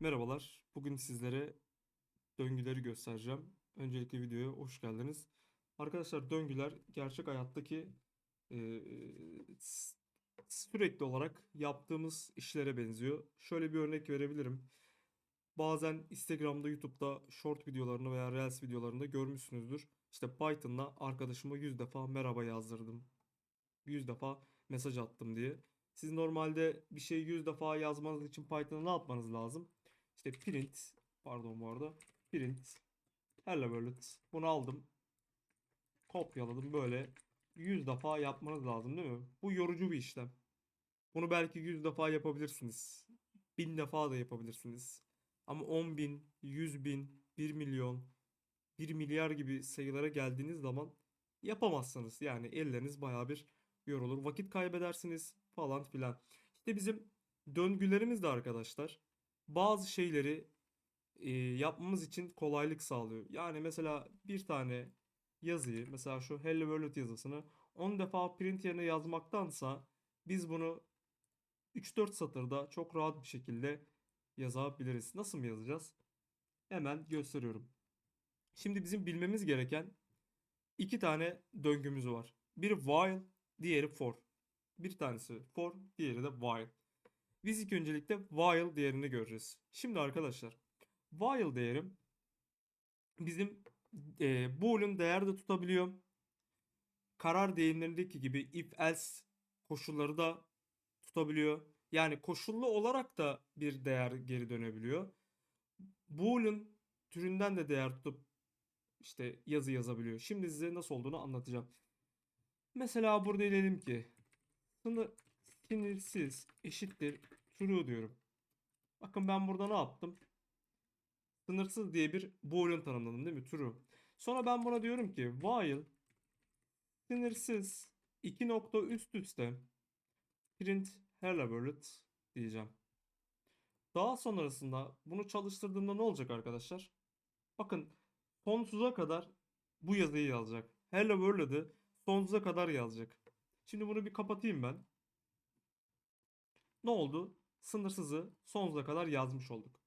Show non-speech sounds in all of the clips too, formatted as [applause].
Merhabalar. Bugün sizlere döngüleri göstereceğim. Öncelikle videoya hoş geldiniz. Arkadaşlar döngüler gerçek hayattaki e, sürekli olarak yaptığımız işlere benziyor. Şöyle bir örnek verebilirim. Bazen Instagram'da, YouTube'da short videolarını veya Reels videolarında görmüşsünüzdür. İşte Python'la arkadaşıma 100 defa merhaba yazdırdım. 100 defa mesaj attım diye. Siz normalde bir şeyi 100 defa yazmanız için Python'da ne yapmanız lazım? İşte print, pardon bu arada, print, hello world. Bunu aldım, kopyaladım böyle 100 defa yapmanız lazım değil mi? Bu yorucu bir işlem. Bunu belki 100 defa yapabilirsiniz. 1000 defa da yapabilirsiniz. Ama 10 bin, 100 bin, 1 milyon, 1 milyar gibi sayılara geldiğiniz zaman yapamazsınız. Yani elleriniz bayağı bir yorulur. Vakit kaybedersiniz falan filan. İşte bizim döngülerimiz de arkadaşlar bazı şeyleri e, yapmamız için kolaylık sağlıyor. Yani mesela bir tane yazıyı mesela şu Hello World yazısını 10 defa print yerine yazmaktansa biz bunu 3-4 satırda çok rahat bir şekilde yazabiliriz. Nasıl mı yazacağız? Hemen gösteriyorum. Şimdi bizim bilmemiz gereken iki tane döngümüz var. Biri while, diğeri for. Bir tanesi for, diğeri de while. Biz ilk öncelikle while değerini göreceğiz. Şimdi arkadaşlar, while değerim bizim e, boolean değer de tutabiliyor. Karar deyimlerindeki gibi if else koşulları da tutabiliyor. Yani koşullu olarak da bir değer geri dönebiliyor. Boolean türünden de değer tutup işte yazı yazabiliyor. Şimdi size nasıl olduğunu anlatacağım. Mesela burada diyelim ki sınır, sınırsız eşittir true diyorum. Bakın ben burada ne yaptım? Sınırsız diye bir boolean tanımladım değil mi? True. Sonra ben buna diyorum ki while sınırsız iki nokta üst üste print hello world diyeceğim. Daha sonrasında bunu çalıştırdığımda ne olacak arkadaşlar? Bakın sonsuza kadar bu yazıyı yazacak. Hello World'ı sonsuza kadar yazacak. Şimdi bunu bir kapatayım ben. Ne oldu? Sınırsızı sonsuza kadar yazmış olduk.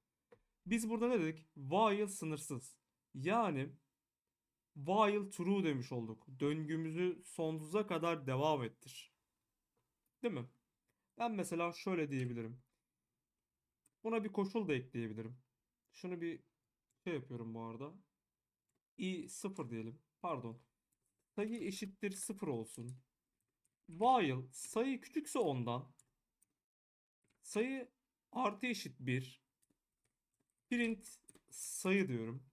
Biz burada ne dedik? While sınırsız. Yani while true demiş olduk. Döngümüzü sonsuza kadar devam ettir. Değil mi? Ben mesela şöyle diyebilirim. Buna bir koşul da ekleyebilirim. Şunu bir şey yapıyorum bu arada. i 0 diyelim. Pardon. Sayı eşittir 0 olsun. While sayı küçükse ondan sayı artı eşit 1 print sayı diyorum.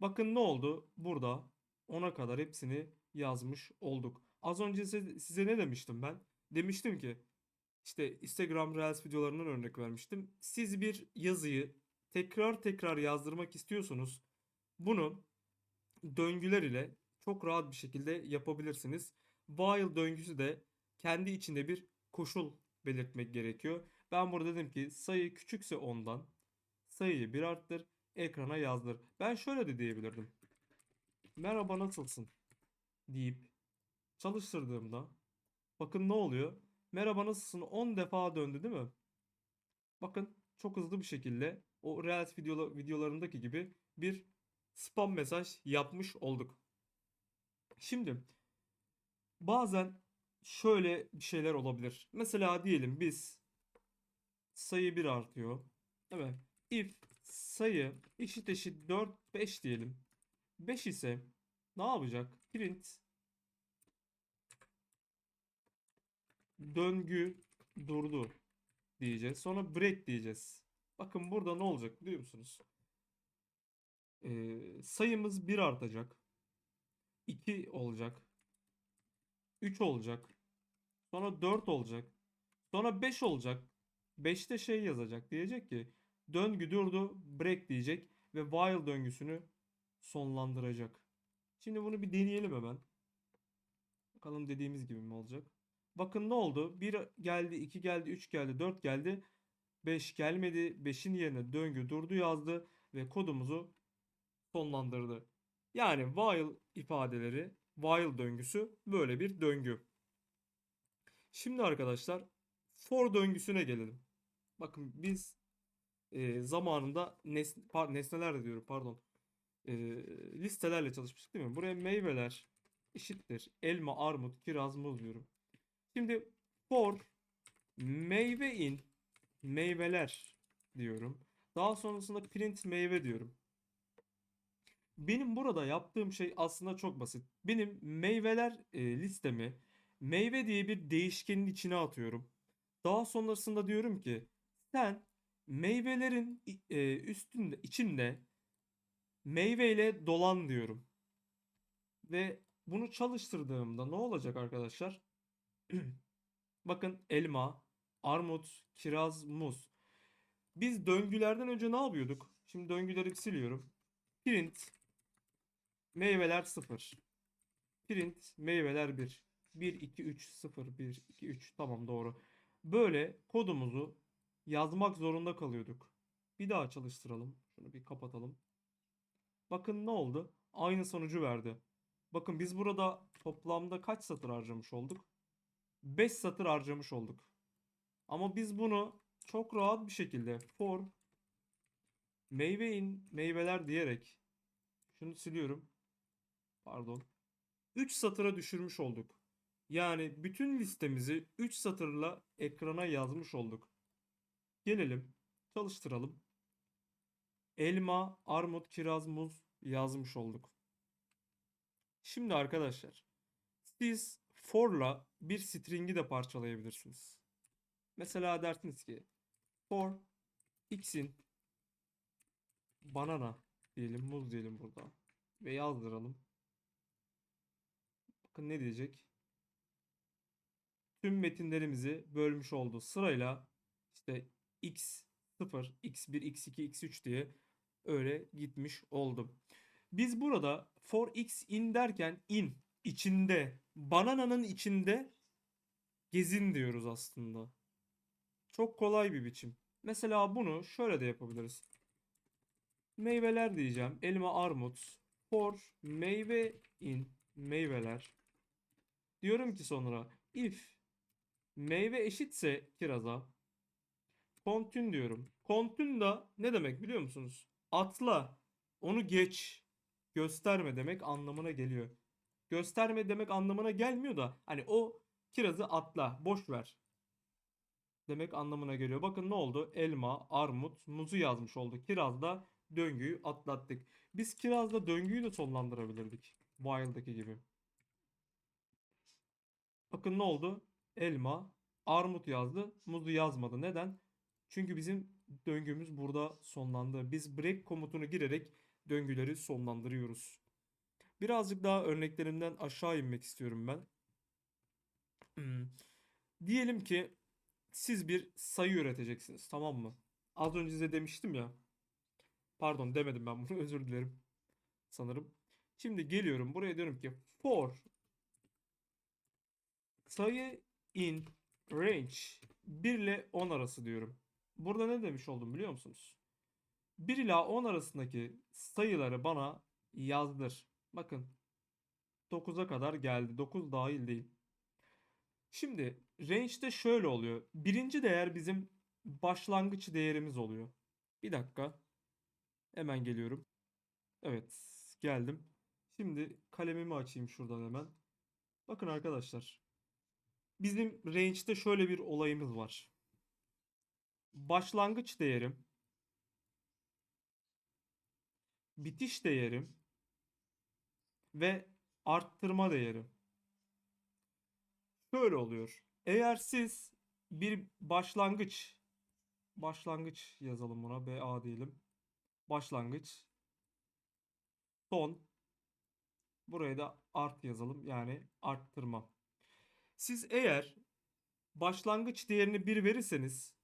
Bakın ne oldu? Burada 10'a kadar hepsini yazmış olduk. Az önce size, size ne demiştim ben? Demiştim ki işte Instagram Reels videolarından örnek vermiştim. Siz bir yazıyı tekrar tekrar yazdırmak istiyorsunuz. Bunu döngüler ile çok rahat bir şekilde yapabilirsiniz. While döngüsü de kendi içinde bir koşul belirtmek gerekiyor. Ben burada dedim ki sayı küçükse ondan sayıyı bir arttır ekrana yazdır. Ben şöyle de diyebilirdim. Merhaba nasılsın deyip çalıştırdığımda bakın ne oluyor? Merhaba nasılsın 10 defa döndü değil mi? Bakın çok hızlı bir şekilde o Reels video, videolarındaki gibi bir spam mesaj yapmış olduk. Şimdi bazen şöyle bir şeyler olabilir. Mesela diyelim biz sayı 1 artıyor. Mi? If sayı eşit eşit 4 5 diyelim. 5 ise ne yapacak? Print döngü durdu diyeceğiz. Sonra break diyeceğiz. Bakın burada ne olacak biliyor musunuz? Ee, sayımız 1 artacak. 2 olacak. 3 olacak. Sonra 4 olacak. Sonra 5 olacak. 5'te şey yazacak. Diyecek ki döngü durdu break diyecek ve while döngüsünü sonlandıracak. Şimdi bunu bir deneyelim hemen. Bakalım dediğimiz gibi mi olacak? Bakın ne oldu? 1 geldi, 2 geldi, 3 geldi, 4 geldi. 5 gelmedi. 5'in yerine döngü durdu yazdı ve kodumuzu sonlandırdı. Yani while ifadeleri, while döngüsü böyle bir döngü. Şimdi arkadaşlar for döngüsüne gelelim. Bakın biz e, zamanında nes par- nesneler de diyorum pardon. E, listelerle çalışmıştık değil mi? Buraya meyveler eşittir. Elma, armut, kiraz, muz diyorum. Şimdi for meyve in meyveler diyorum. Daha sonrasında print meyve diyorum. Benim burada yaptığım şey aslında çok basit. Benim meyveler e, listemi meyve diye bir değişkenin içine atıyorum. Daha sonrasında diyorum ki sen meyvelerin e, üstünde içinde meyveyle dolan diyorum. Ve bunu çalıştırdığımda ne olacak arkadaşlar? [clears throat] Bakın elma, armut, kiraz, muz. Biz döngülerden önce ne yapıyorduk? Şimdi döngüleri siliyorum. Print meyveler 0. Print meyveler 1. 1 2 3 0 1 2 3 tamam doğru. Böyle kodumuzu yazmak zorunda kalıyorduk. Bir daha çalıştıralım. Şunu bir kapatalım. Bakın ne oldu? Aynı sonucu verdi. Bakın biz burada toplamda kaç satır harcamış olduk? 5 satır harcamış olduk. Ama biz bunu çok rahat bir şekilde for meyve in meyveler diyerek şunu siliyorum. Pardon. 3 satıra düşürmüş olduk. Yani bütün listemizi 3 satırla ekrana yazmış olduk. Gelelim, çalıştıralım. Elma, armut, kiraz, muz yazmış olduk. Şimdi arkadaşlar, siz for'la bir string'i de parçalayabilirsiniz. Mesela dersiniz ki for x'in banana diyelim, muz diyelim burada ve yazdıralım. Bakın ne diyecek? Tüm metinlerimizi bölmüş oldu. Sırayla işte x0, x1, x2, x3 diye öyle gitmiş oldu. Biz burada for x in derken in içinde banananın içinde gezin diyoruz aslında. Çok kolay bir biçim. Mesela bunu şöyle de yapabiliriz. Meyveler diyeceğim. Elma, armut. For meyve in meyveler. Diyorum ki sonra if meyve eşitse kiraza kontün diyorum. Kontün da ne demek biliyor musunuz? Atla. Onu geç. Gösterme demek anlamına geliyor. Gösterme demek anlamına gelmiyor da hani o kirazı atla, boş ver demek anlamına geliyor. Bakın ne oldu? Elma, armut, muzu yazmış oldu. Kirazda döngüyü atlattık. Biz kirazda döngüyü de sonlandırabilirdik. While'daki gibi. Bakın ne oldu? Elma, armut yazdı, muzu yazmadı. Neden? Çünkü bizim döngümüz burada sonlandı. Biz break komutunu girerek döngüleri sonlandırıyoruz. Birazcık daha örneklerimden aşağı inmek istiyorum ben. Hmm. Diyelim ki siz bir sayı üreteceksiniz, tamam mı? Az önce size demiştim ya. Pardon demedim ben bunu [laughs] özür dilerim. Sanırım. Şimdi geliyorum buraya diyorum ki for sayı in range 1 ile 10 arası diyorum. Burada ne demiş oldum biliyor musunuz? 1 ila 10 arasındaki sayıları bana yazdır. Bakın 9'a kadar geldi. 9 dahil değil. Şimdi range'de şöyle oluyor. Birinci değer bizim başlangıç değerimiz oluyor. Bir dakika. Hemen geliyorum. Evet, geldim. Şimdi kalemimi açayım şuradan hemen. Bakın arkadaşlar. Bizim range'de şöyle bir olayımız var. Başlangıç değerim, bitiş değerim ve arttırma değerim. Şöyle oluyor. Eğer siz bir başlangıç başlangıç yazalım buna BA diyelim. Başlangıç son buraya da art yazalım yani arttırma. Siz eğer başlangıç değerini 1 verirseniz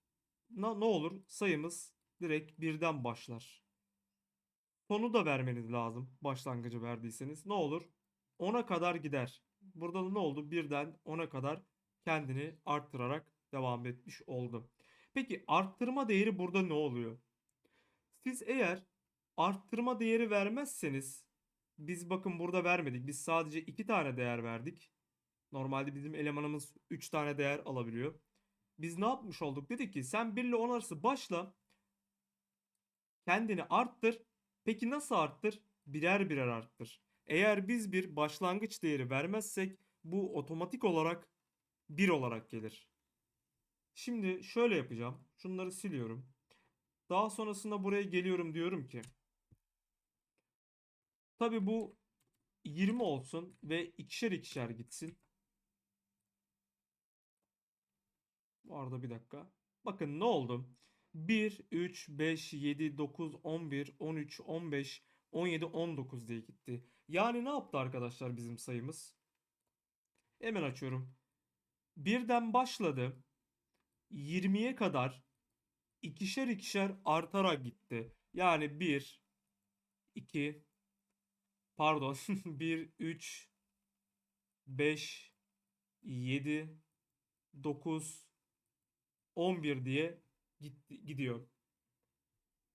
ne, ne olur? Sayımız direkt birden başlar. Sonu da vermeniz lazım başlangıcı verdiyseniz. Ne olur? 10'a kadar gider. Burada da ne oldu? Birden 10'a kadar kendini arttırarak devam etmiş oldu. Peki arttırma değeri burada ne oluyor? Siz eğer arttırma değeri vermezseniz biz bakın burada vermedik. Biz sadece 2 tane değer verdik. Normalde bizim elemanımız 3 tane değer alabiliyor. biz ne yapmış olduk? Dedik ki sen 1 ile 10 arası başla. Kendini arttır. Peki nasıl arttır? Birer birer arttır. Eğer biz bir başlangıç değeri vermezsek bu otomatik olarak 1 olarak gelir. Şimdi şöyle yapacağım. Şunları siliyorum. Daha sonrasında buraya geliyorum diyorum ki. Tabi bu 20 olsun ve ikişer ikişer gitsin. Bu arada bir dakika. Bakın ne oldu? 1, 3, 5, 7, 9, 11, 13, 15, 17, 19 diye gitti. Yani ne yaptı arkadaşlar bizim sayımız? Hemen açıyorum. Birden başladı. 20'ye kadar ikişer ikişer artarak gitti. Yani 1, 2, pardon 1, 3, 5, 7, 9, 11 diye gidiyor.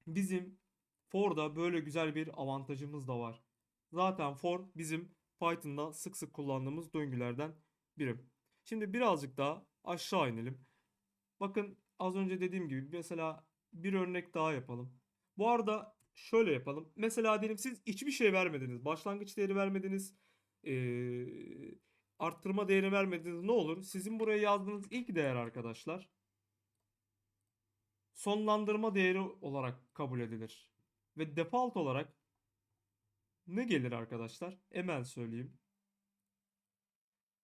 Bizim for'da böyle güzel bir avantajımız da var. Zaten for bizim Python'da sık sık kullandığımız döngülerden biri. Şimdi birazcık daha aşağı inelim. Bakın az önce dediğim gibi mesela bir örnek daha yapalım. Bu arada şöyle yapalım. Mesela diyelim siz hiçbir şey vermediniz. Başlangıç değeri vermediniz. Ee, arttırma değeri vermediniz. Ne olur? Sizin buraya yazdığınız ilk değer arkadaşlar sonlandırma değeri olarak kabul edilir. Ve default olarak ne gelir arkadaşlar? Hemen söyleyeyim.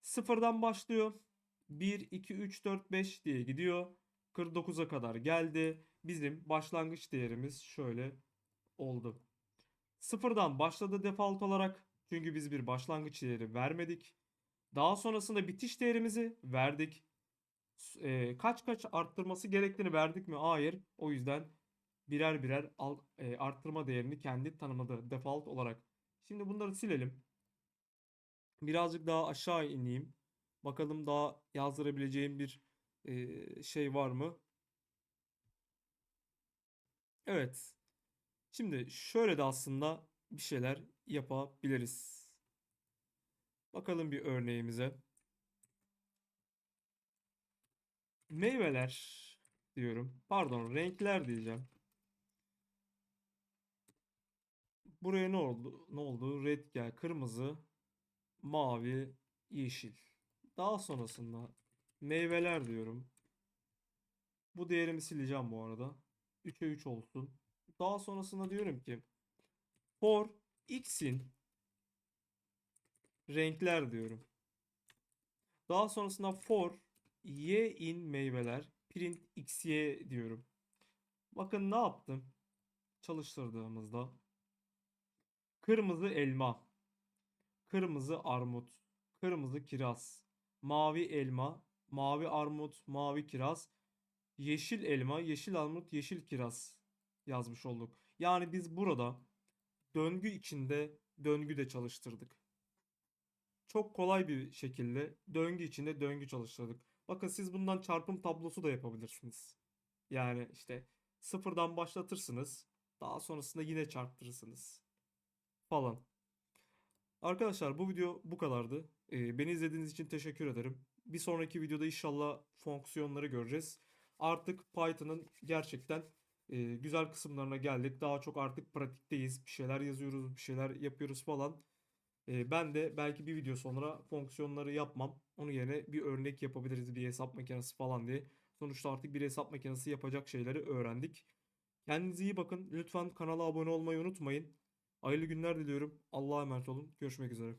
Sıfırdan başlıyor. 1, 2, 3, 4, 5 diye gidiyor. 49'a kadar geldi. Bizim başlangıç değerimiz şöyle oldu. Sıfırdan başladı default olarak. Çünkü biz bir başlangıç değeri vermedik. Daha sonrasında bitiş değerimizi verdik. E, kaç kaç arttırması gerektiğini verdik mi? Hayır. O yüzden birer birer al, e, arttırma değerini kendi tanımladı default olarak. Şimdi bunları silelim. Birazcık daha aşağı ineyim. Bakalım daha yazdırabileceğim bir e, şey var mı? Evet. Şimdi şöyle de aslında bir şeyler yapabiliriz. Bakalım bir örneğimize. Meyveler diyorum. Pardon, renkler diyeceğim. Buraya ne oldu? Ne oldu? Red gel, kırmızı, mavi, yeşil. Daha sonrasında meyveler diyorum. Bu değerimi sileceğim bu arada. 3'e 3 olsun. Daha sonrasında diyorum ki for x'in renkler diyorum. Daha sonrasında for y in meyveler print xy diyorum. Bakın ne yaptım? Çalıştırdığımızda kırmızı elma, kırmızı armut, kırmızı kiraz, mavi elma, mavi armut, mavi kiraz, yeşil elma, yeşil armut, yeşil kiraz yazmış olduk. Yani biz burada döngü içinde döngü de çalıştırdık. Çok kolay bir şekilde döngü içinde döngü çalıştırdık. Bakın siz bundan çarpım tablosu da yapabilirsiniz. Yani işte sıfırdan başlatırsınız. Daha sonrasında yine çarptırırsınız. Falan. Arkadaşlar bu video bu kadardı. Ee, beni izlediğiniz için teşekkür ederim. Bir sonraki videoda inşallah fonksiyonları göreceğiz. Artık Python'ın gerçekten e, güzel kısımlarına geldik. Daha çok artık pratikteyiz. Bir şeyler yazıyoruz, bir şeyler yapıyoruz falan. Ben de belki bir video sonra fonksiyonları yapmam. Onun yerine bir örnek yapabiliriz bir hesap makinesi falan diye. Sonuçta artık bir hesap makinesi yapacak şeyleri öğrendik. Kendinize iyi bakın. Lütfen kanala abone olmayı unutmayın. Hayırlı günler diliyorum. Allah'a emanet olun. Görüşmek üzere.